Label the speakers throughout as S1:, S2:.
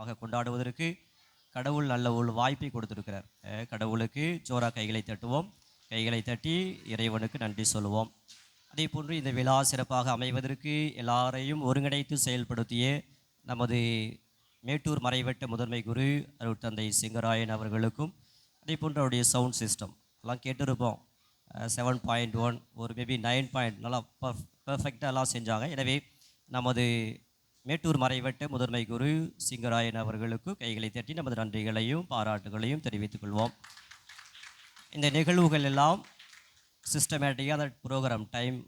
S1: ஆக கொண்டாடுவதற்கு கடவுள் நல்ல ஒரு வாய்ப்பை கொடுத்துருக்கிறார். கடவுளுக்கு ஜோரா கைகளை தட்டுவோம். கைகளை தட்டி இறைவனுக்கு நன்றி சொல்லுவோம். அதே போன்று இந்த விழா சிறப்பாக அமைவதற்கு எல்லாரையும் ஒருங்கிணைத்து செயல்படுத்திய நமது மேட்டூர் மறைவட்ட முதன்மை குரு அருட்தந்தை சிங்கராயன் அவர்களுக்கும் அதே போன்று அவருடைய சவுண்ட் சிஸ்டம் எல்லாம் கேட்டிருப்போம். செவன் பாயிண்ட் ஒன் ஒரு மேபி நைன் பாயிண்ட் நல்லா பர்ஃபெக்டாக எல்லாம் செஞ்சாங்க. எனவே நமது மேட்டூர் மறைவட்ட முதன்மை குரு சிங்கராயன் அவர்களுக்கு கைகளை தட்டி நமது நன்றிகளையும் பாராட்டுகளையும் தெரிவித்துக் கொள்வோம். இந்த நிகழ்வுகள் எல்லாம் சிஸ்டமேட்டிக்காக அந்த ப்ரோக்ராம் டைம்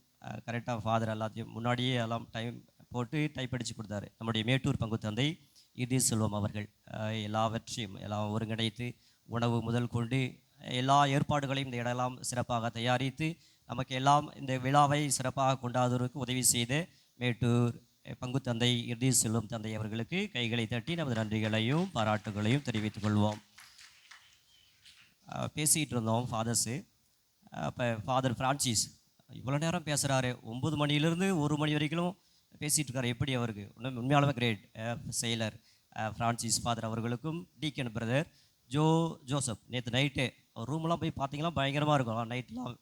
S1: கரெக்டாக ஃபாதர் எல்லாத்தையும் முன்னாடியே எல்லாம் டைம் போட்டு டைப் அடித்து கொடுத்தாரு. நம்முடைய மேட்டூர் பங்கு தந்தை இதி செல்வம் அவர்கள் எல்லாவற்றையும் எல்லாம் ஒருங்கிணைத்து உணவு முதல் கொண்டு எல்லா ஏற்பாடுகளையும் இந்த இடமெல்லாம் சிறப்பாக தயாரித்து நமக்கு எல்லாம் இந்த விழாவை சிறப்பாக கொண்டாடுவதற்கு உதவி செய்த மேட்டூர் பங்கு தந்தை இறுதி செல்வம் தந்தை அவர்களுக்கு கைகளை தட்டி நமது நன்றிகளையும் பாராட்டுகளையும் தெரிவித்துக் கொள்வோம். பேசிக்கிட்டு இருந்தோம் ஃபாதர்ஸு இப்போ ஃபாதர் ஃப்ரான்சிஸ் இவ்வளோ நேரம் பேசுகிறாரு ஒம்பது மணிலேருந்து ஒரு மணி வரைக்கும் பேசிகிட்டு இருக்காரு. எப்படி அவருக்கு? ஒன்றும் உண்மையாலுமே கிரேட் செயலர் ஃப்ரான்சிஸ் ஃபாதர் அவர்களுக்கும் டீக்கன் பிரதர் ஜோ ஜோசப் நேற்று நைட்டு ரூம்லாம் போய் பார்த்தீங்கன்னா பயங்கரமாக இருக்கும். நைட்லாம்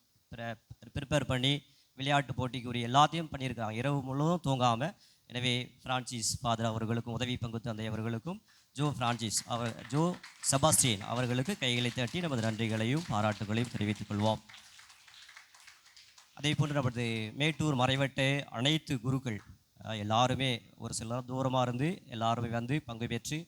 S1: ப்ரிப்பேர் பண்ணி விளையாட்டு போட்டிக்குரிய எல்லாத்தையும் பண்ணியிருக்காங்க இரவு முழுவதும் தூங்காமல் எனவே பிரான்சிஸ் ஃபாதர் அவர்களுக்கும் உதவி பங்கு தந்தை அவர்களுக்கும் ஜோ பிரான்சிஸ் அவர் ஜோ செபாஸ்டியன் அவர்களுக்கு கைகளை தட்டி நமது நன்றிகளையும் பாராட்டுகளையும் தெரிவித்துக் கொள்வோம். அதே போன்று நமது மேட்டூர் மறைவட்ட அனைத்து குருக்கள் எல்லாருமே ஒரு சிலர் தூரமாக இருந்து எல்லாருமே வந்து பங்கு பெற்று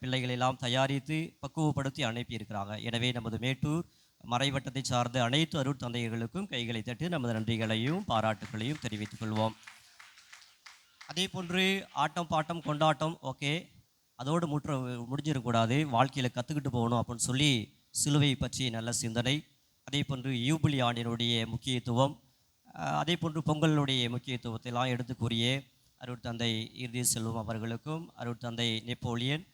S1: பிள்ளைகளை எல்லாம் தயாரித்து பக்குவப்படுத்தி அனுப்பியிருக்கிறாங்க. எனவே நமது மேட்டூர் மறைவட்டத்தை சார்ந்த அனைத்து அருட்தந்தையர்களுக்கும் கைகளை தட்டி நமது நன்றிகளையும் பாராட்டுகளையும் தெரிவித்துக் கொள்வோம். அதே போன்று ஆட்டம் பாட்டம் கொண்டாட்டம் ஓகே. அதோடு முற்ற முடிஞ்சிடக்கூடாது. வாழ்க்கையில் கற்றுக்கிட்டு போகணும் அப்படின்னு சொல்லி சிலுவை பற்றி நல்ல சிந்தனை. அதே போன்று யூபிலி ஆண்டினுடைய முக்கியத்துவம். அதே போன்று பொங்கலுடைய முக்கியத்துவத்தைலாம் எடுத்து கூறிய அருட்தந்தை இறுதி செல்வம் அவர்களுக்கும் அருட்தந்தை நெப்போலியன்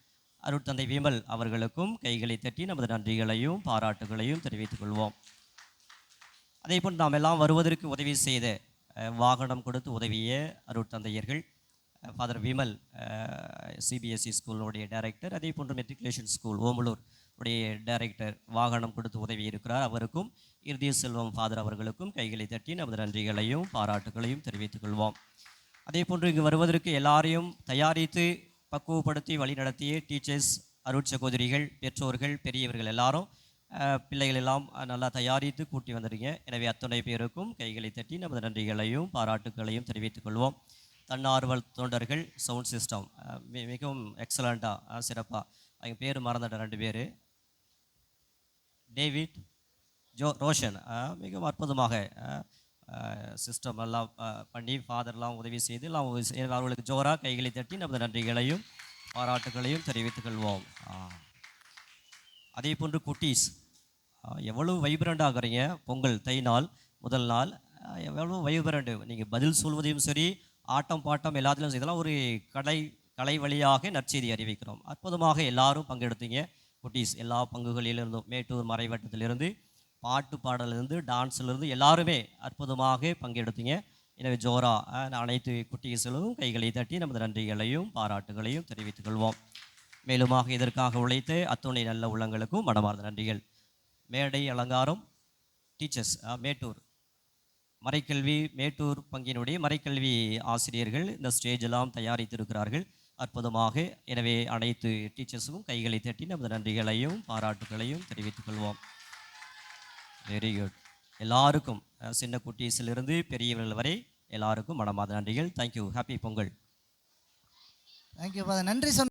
S1: அருட்தந்தை விமல் அவர்களுக்கும் கைகளை தட்டி நமது நன்றிகளையும் பாராட்டுகளையும் தெரிவித்துக் கொள்வோம். அதே போன்று நாம் எல்லாம் வருவதற்கு உதவி செய்த வாகனம் கொடுத்து உதவிய அருட்தந்தையர்கள் ஃபாதர் விமல் சிபிஎஸ்சி ஸ்கூலுடைய டைரக்டர் அதே போன்று மெட்ரிகுலேஷன் ஸ்கூல் ஓமலூர் உடைய டைரக்டர் வாகனம் கொடுத்து உதவி இருக்கிறார் அவருக்கும் இறுதி செல்வம் ஃபாதர் அவர்களுக்கும் கைகளை தட்டி நமது நன்றிகளையும் பாராட்டுகளையும் தெரிவித்துக் கொள்வோம். அதே போன்று இங்கு வருவதற்கு எல்லாரையும் தயாரித்து பக்குவப்படுத்தி வழிநடத்திய டீச்சர்ஸ் அருட் சகோதரிகள் பெற்றோர்கள் பெரியவர்கள் எல்லாரும் பிள்ளைகள் எல்லாம் நல்லா தயாரித்து கூட்டி வந்துடுங்க எனவே அத்தனை பேருக்கும் கைகளை தட்டி நமது நன்றிகளையும் பாராட்டுகளையும் தெரிவித்துக் கொள்வோம். தன்னார்வல் தொண்டர்கள் சவுண்ட் சிஸ்டம். மிகவும் எக்ஸலண்ட்டாக சிறப்பாக அவங்க பேர் மறந்துட்ட ரெண்டு பேர். David Jo Roshan. மிகவும் அற்புதமாக சிஸ்டம் எல்லாம் பண்ணி ஃபாதர்லாம் உதவி செய்து எல்லாம் உதவி செய்து அவர்களுக்கு ஜோராக கைகளை தட்டி நமது நன்றிகளையும் பாராட்டுகளையும் தெரிவித்துக் கொள்வோம். அதே போன்று குட்டீஸ். எவ்வளவு வைப்ரண்ட் ஆகுறீங்க பொங்கல் தை நாள் முதல் நாள் எவ்வளவு வைப்ரண்ட் நீங்கள் பதில் சொல்வதையும் சரி ஆட்டம் பாட்டம் எல்லாத்திலும் சரி, இதெல்லாம் ஒரு கலை கலை வழியாக நற்செய்தி அறிவிக்கிறோம். அற்புதமாக எல்லாரும் பங்கெடுத்தீங்க. குட்டீஸ் எல்லா பங்குகளிலிருந்தும் மேட்டூர் மறைவட்டத்திலிருந்து பாட்டு பாடலிருந்து டான்ஸ்லேருந்து எல்லாருமே அற்புதமாக பங்கெடுத்தீங்க. எனவே ஜோரா அனைத்து குட்டீஸ்களும் கைகளை தட்டி நமது நன்றிகளையும் பாராட்டுகளையும் தெரிவித்துக் கொள்வோம். மேலுமாக இதற்காக உழைத்த அத்துணை நல்ல உள்ளங்களுக்கும் மனமார்ந்த நன்றிகள். மேடை அலங்காரம் டீச்சர்ஸ் மேட்டூர். மறைக்கல்வி மேட்டூர் பங்கினுடைய மறைக்கல்வி ஆசிரியர்கள் இந்த ஸ்டேஜ் எல்லாம் தயாரித்திருக்கிறார்கள். அற்புதமாக. எனவே அனைத்து டீச்சர்ஸுக்கும் கைகளை தட்டி நமது நன்றிகளையும் பாராட்டுகளையும் தெரிவித்துக் கொள்வோம். வெரி குட் எல்லாருக்கும் சின்ன குட்டீஸிலிருந்து பெரியவர்கள் வரை எல்லாருக்கும் மனமாத நன்றிகள். Thank you happy Pongal.
S2: தேங்க்யூ நன்றி சொன்ன